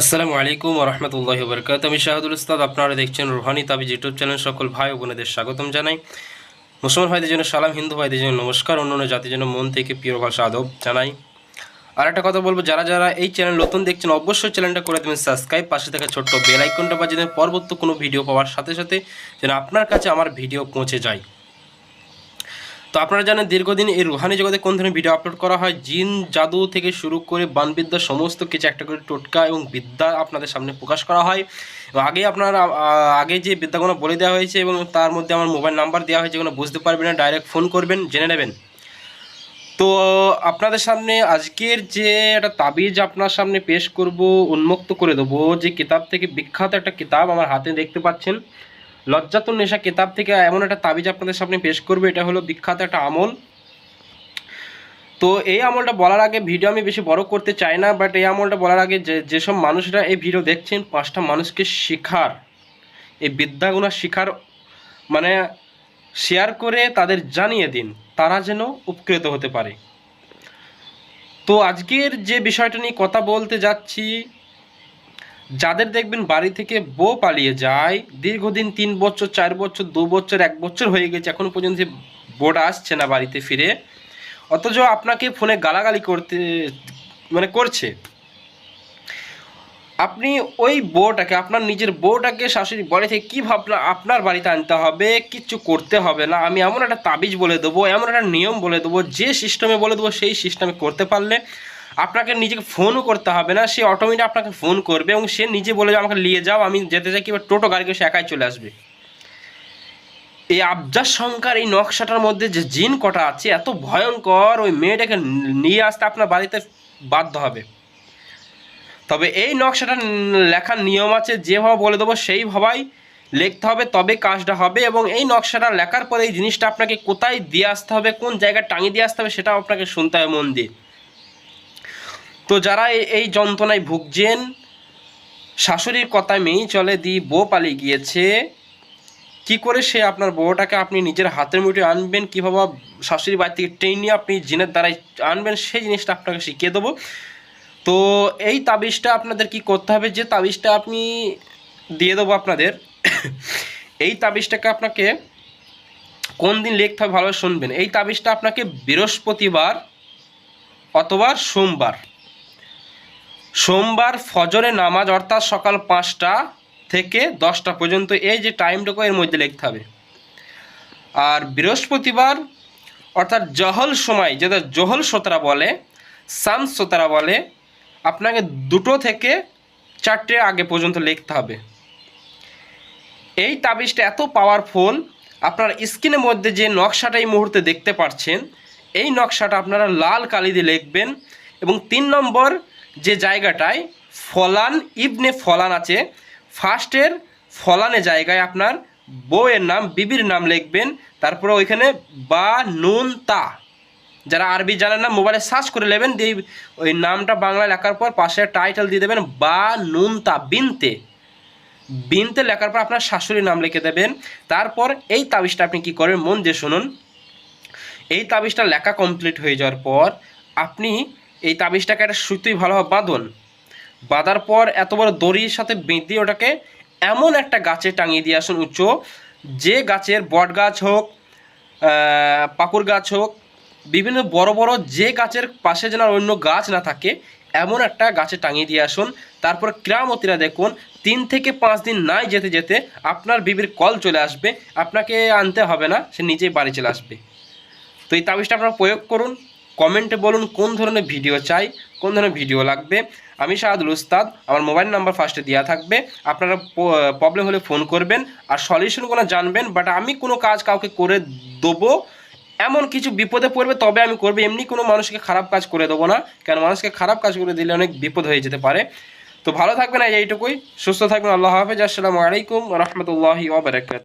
আসসালামু আলাইকুম রহমতুল্লাহ বরকাত আমি শাহাদুল উস্তাদ, আপনারা দেখছেন রুহানি তাবিজ ইউটিউব চ্যানেল। সকল ভাই ও বোনেদের স্বাগতম জানাই। মুসলমান ভাইদের জন্য সালাম, হিন্দু ভাইদের জন্য নমস্কার অন্য অন্য জাতির জন্য মন থেকে প্রিয় ভাষা, আদব জানাই। আর একটা কথা বলব, যারা যারা এই চ্যানেল নতুন দেখছেন, অবশ্যই চ্যানেলটা করে দেবেন সাবস্ক্রাইব। পাশে থাকা ছোট্ট বেল আইকনটা বাজিয়ে দেবেন। পরবর্তী কোনো ভিডিও পাওয়ার সাথে সাথে যেন আপনার কাছে আমার ভিডিও পৌঁছে যায়। তো আপনারা জানেন দীর্ঘদিন এই রুহানি জগতে কোন ধরনের ভিডিও আপলোড করা হয়? জিন, জাদু থেকে শুরু করে বানবিদ্যা, সমস্ত কিছু একটা করে টোটকা এবং বিদ্যা আপনাদের সামনে প্রকাশ করা হয়। এবং আগে আপনারা আগে যে বিদ্যাগুলো বলে দেওয়া হয়েছে এবং তার মধ্যে আমার মোবাইল নাম্বার দেওয়া হয়েছে যেগুলো বুঝতে পারবেন না ডাইরেক্ট ফোন করবেন, জেনে নেবেন। তো আপনাদের সামনে আজকের যে একটা তাবিজ আপনার সামনে পেশ করব, উন্মুক্ত করে দেবো, যে কিতাব থেকে বিখ্যাত একটা কিতাব আমার হাতে দেখতে পাচ্ছেন। লজ্জাতুন নেশা কিতাব থেকে এমন একটা তাবিজ আপনাদের সামনে পেশ করবে, এটা হলো বিখ্যাত একটা আমল। তো এই আমলটা বলার আগে ভিডিও আমি বেশি বড় করতে চাই না বাট এই আমলটা বলার আগে যে, যেসব মানুষরা এই ভিডিও দেখছেন, পাঁচটা মানুষকে শিখার, এই বিদ্যাগুলো শিখার মানে শেয়ার করে তাদের জানিয়ে দিন, তারা যেন উপকৃত হতে পারে। তো আজকের যে বিষয়টা নিয়ে কথা বলতে যাচ্ছি যাদের দেখবেন বাড়ি থেকে বউ পালিয়ে যায়, দীর্ঘদিন তিন বছর, চার বছর, দু বছর, এক বছর হয়ে গেছে, এখনও পর্যন্ত বোর্ড আসছে না বাড়িতে ফিরে। অথচ আপনাকে ফোনে গালাগালি করতে মানে করছে। আপনি ওই বউটাকে, আপনার নিজের বউটাকে, শাশুড়ি বাড়ি থেকে কী ভাবনা, আপনার বাড়িতে আনতে হবে কিচ্ছু করতে হবে না, আমি এমন একটা তাবিজ বলে দেবো, এমন একটা নিয়ম বলে দেবো, যে সিস্টেমে বলে দেবো, সেই সিস্টেমে করতে পারলে আপনাকে নিজেকে ফোনও করতে হবে না। সে অটোমেটিক আপনাকে ফোন করবে এবং সে নিজে বলে আমাকে নিয়ে যাও, আমি যেতে চাই। কিংবা টোটো গাড়িকে সে একাই চলে আসবে। এই আবজার সংখ্যার এই নকশাটার মধ্যে যে জিন কটা আছে, এত ভয়ঙ্কর, ওই মেয়েটাকে নিয়ে আসতে আপনার বাড়িতে বাধ্য হবে। তবে এই নকশাটা লেখার নিয়ম আছে যেভাবে বলে দেবো সেইভাবেই লিখতে হবে তবে কাজটা হবে এবং এই নকশাটা লেখার পরে এই জিনিসটা আপনাকে কোথায় দিয়ে আসতে হবে, কোন জায়গায় টাঙিয়ে দিয়ে আসতে হবে সেটাও আপনাকে শুনতে হবে মন দিয়ে। তো যারা এই- যন্ত্রণায় ভুগছেন, শাশুড়ির কথায় মেয়েই চলে দি, বউ পালিয়ে গিয়েছে। কি করে সে আপনার বউটাকে আপনি নিজের হাতের মুঠে আনবেন, কীভাবে শাশুড়ি বাড়ি থেকে টেনে আপনি জিনের দ্বারাই আনবেন, সেই জিনিসটা আপনাকে শিখিয়ে দেবো। তো এই তাবিজটা আপনাদের কি করতে হবে, যে তাবিজটা আপনি দিয়ে দেবো আপনাদের। এই তাবিজটাকে আপনাকে কোন দিন লিখতে হবে ভালোভাবে শুনবেন। এই তাবিজটা আপনাকে বৃহস্পতিবার অথবা সোমবার সোমবার ফজরে নামাজ অর্থাৎ সকাল পাঁচটা থেকে দশটা পর্যন্ত এই যে টাইমটুকু এর মধ্যে লিখতে হবে। আর বৃহস্পতিবার অর্থাৎ জহল সময়, যেটা জহল সোতরা বলে, সাম সোতরা বলে, আপনাকে দুটো থেকে চারটে আগে পর্যন্ত লিখতে হবে। এই তাবিজটা এত পাওয়ারফুল আপনার স্ক্রিনের মধ্যে যে নকশাটা এই মুহূর্তে দেখতে পাচ্ছেন এই নকশাটা আপনারা লাল কালি দিয়ে লিখবেন এবং তিন নম্বর যে জায়গাটায় ফলান ইবনে ফলান আছে ফার্স্টের ফলানে জায়গায় আপনার বউয়ের নাম, বিবির নাম লিখবেন, তারপরে ওইখানে বা নুন তা। যারা আরবি জানেন না মোবাইলে সার্চ করে নেবেন, দিয়ে ওই নামটা বাংলা লেখার পর পাশে টাইটেল দিয়ে দেবেন, বা নুন তা, বিনতে। বিনতে লেখার পর আপনার শাশুড়ির নাম লিখে দেবেন। তারপর এই তাবিজটা আপনি কি করবেন, মন দিয়ে শুনুন। এই তাবিজটা লেখা কমপ্লিট হয়ে যাওয়ার পর আপনি এই তাবিজটাকে একটা সুতোই ভালোভাবে বাঁধুন। বাঁধার পর এত বড় দড়ির সাথে বেঁধে ওটাকে এমন একটা গাছে টাঙিয়ে দিয়ে আসুন উঁচু যে গাছের বট গাছ হোক পাকুর গাছ হোক, বিভিন্ন বড় বড় যে গাছের পাশে যেন অন্য গাছ না থাকে, এমন একটা গাছে টাঙিয়ে দিয়ে আসুন। তারপর ক্রামতিরা দেখুন, তিন থেকে পাঁচ দিন নাই যেতে যেতে আপনার বিবির কল চলে আসবে। আপনাকে আনতে হবে না, সে নিজেই বাড়ি চলে আসবে। তো এই তাবিজটা আপনারা প্রয়োগ করুন। কমেন্টে বলুন কোন ধরনের ভিডিও চাই, কোন ধরনের ভিডিও লাগবে। আমি শাহাদুল উস্তাদ, আমার মোবাইল নাম্বার ফার্স্টে দেওয়া থাকবে। আপনারা প্রবলেম হলে ফোন করবেন আর সলিউশনগুলো জানবেন বাট আমি কোনো কাজ কাউকে করে দেবো। এমন কিছু বিপদে পড়বে তবে আমি করব, এমনি কোনো মানুষকে খারাপ কাজ করে দেবো না কারণ মানুষকে খারাপ কাজ করে দিলে অনেক বিপদ হয়ে যেতে পারে। তো ভালো থাকবেন এই এইটুকুই, সুস্থ থাকবেন, আল্লাহ হাফেজ, আসসালামু আলাইকুম রহমতুল্লাহি ওবরাকাত